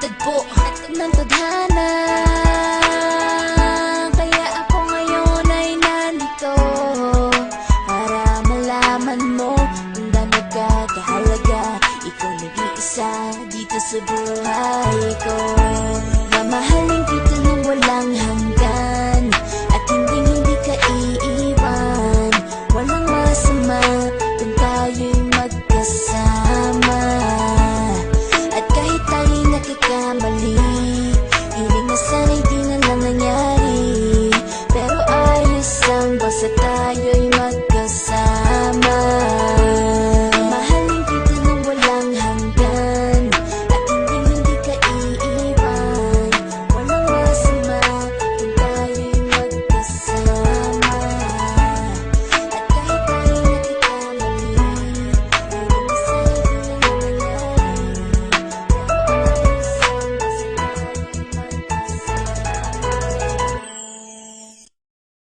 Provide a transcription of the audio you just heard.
pinatagpo ng tadhana